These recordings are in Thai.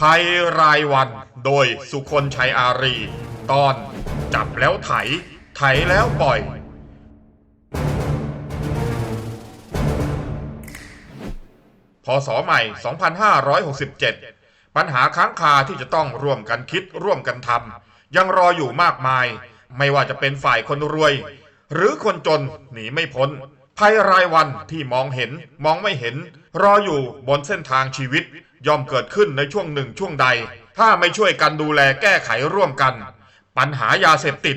ภัยรายวันโดยสุคนชัยอารี ตอนจับแล้วไถ ไถแล้วปล่อย พศใหม่ 2567 ปัญหาค้างคาที่จะต้องร่วมกันคิดร่วมกันทำยังรออยู่มากมาย ไม่ว่าจะเป็นฝ่ายคนรวย หรือคนจนหนีไม่พ้น ภัยรายวันที่มองเห็นมองไม่เห็น รออยู่บนเส้นทางชีวิต ย่อมเกิดขึ้นในช่วงหนึ่งช่วงใด ถ้าไม่ช่วยกันดูแลแก้ไขร่วมกัน ปัญหายาเสพติด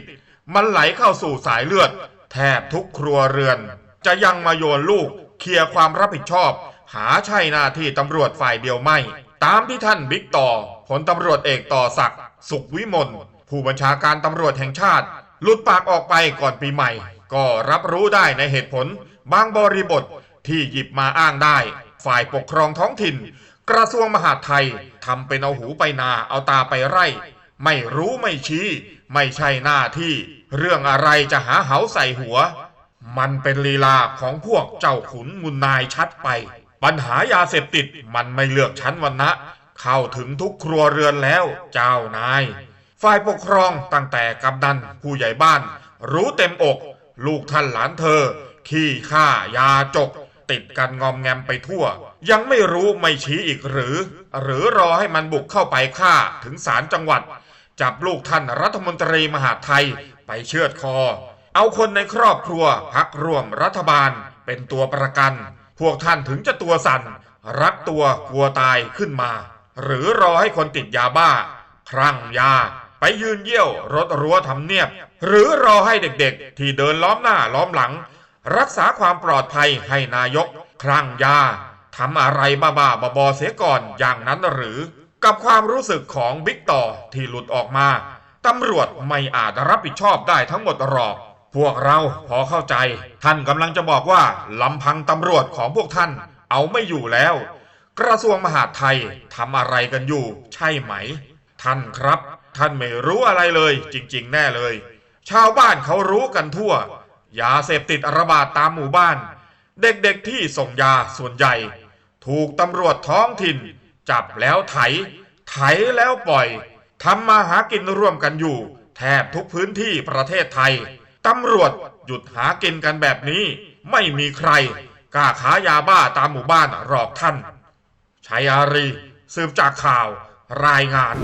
มันไหลเข้าสู่สายเลือด แทบทุกครัวเรือน จะยังมาโยนลูก เคลียร์ความรับผิดชอบ หาใช่หน้าที่ตำรวจฝ่ายเดียวไม่ ตามที่ท่านบิ๊กต่อผลตำรวจเอกต่อศักดิ์สุขวิมลผู้บัญชาการตำรวจแห่งชาติหลุดปากออกไปก่อนปีใหม่ ก็รับรู้ได้ในเหตุผล บางบริบทที่หยิบมาอ้างได้ ฝ่ายปกครองท้องถิ่น กระทรวงมหาดไทยทำเป็นเอาหูไปนาเอาตาไปไร่ ไม่รู้ไม่ชี้ ไม่ใช่หน้าที่ เรื่องอะไรจะหาเหาใส่หัว มันเป็นลีลาของพวกเจ้าขุนมุนนายชัดไป ปัญหายาเสพติดมันไม่เลือกชั้นวรรณะ เข้าถึงทุกครัวเรือนแล้ว เจ้านาย ฝ่ายปกครองตั้งแต่กำนันผู้ใหญ่บ้าน รู้เต็มอก ลูกท่านหลานเธอ ขี้ข้ายาจก ติดกันงอมแงมไปทั่ว ยังไม่รู้ไม่ชี้อีกหรือ หรือรอให้มันบุกเข้าไปฆ่าถึงศาลจังหวัด จับลูกท่านรัฐมนตรีมหาไทยไปเชือดคอ เอาคนในครอบครัวพักร่วมรัฐบาลเป็นตัวประกัน พวกท่านถึงจะตัวสั่นรักตัวกลัวตายขึ้นมา หรือรอให้คนติดยาบ้าคลั่งยา ไปยืนเยี่ยวรถรั้วทำเนียบ หรือรอให้เด็กๆ ที่เดินล้อมหน้าล้อมหลัง รักษาความปลอดภัยให้นายก คลั่งยาทำอะไรบ้าๆบอๆเสียก่อนอย่างนั้นหรือ กับความรู้สึกของบิ๊กต่อที่หลุดออกมาตำรวจไม่อาจรับผิดชอบได้ทั้งหมดหรอก พวกเราพอเข้าใจ ท่านกำลังจะบอกว่าลำพังตำรวจของพวกท่านเอาไม่อยู่แล้ว กระทรวงมหาดไทยทำอะไรกันอยู่ ใช่ไหม ท่านครับ ท่านไม่รู้อะไรเลย จริง ๆ แน่เลย ชาวบ้านเขารู้กันทั่วยาเสพติดระบาดตามหมู่บ้าน เด็กๆที่ส่งยาส่วนใหญ่ ถูกตำรวจท้องถิ่น จับแล้วไถ ไถแล้วปล่อยทำมาหากินร่วมกันอยู่ แทบทุกพื้นที่ประเทศไทยตำรวจหยุดหากินกันแบบนี้ ไม่มีใครกล้าขายาบ้าตามหมู่บ้านหรอกท่านชัยอารี สืบจากข่าวรายงาน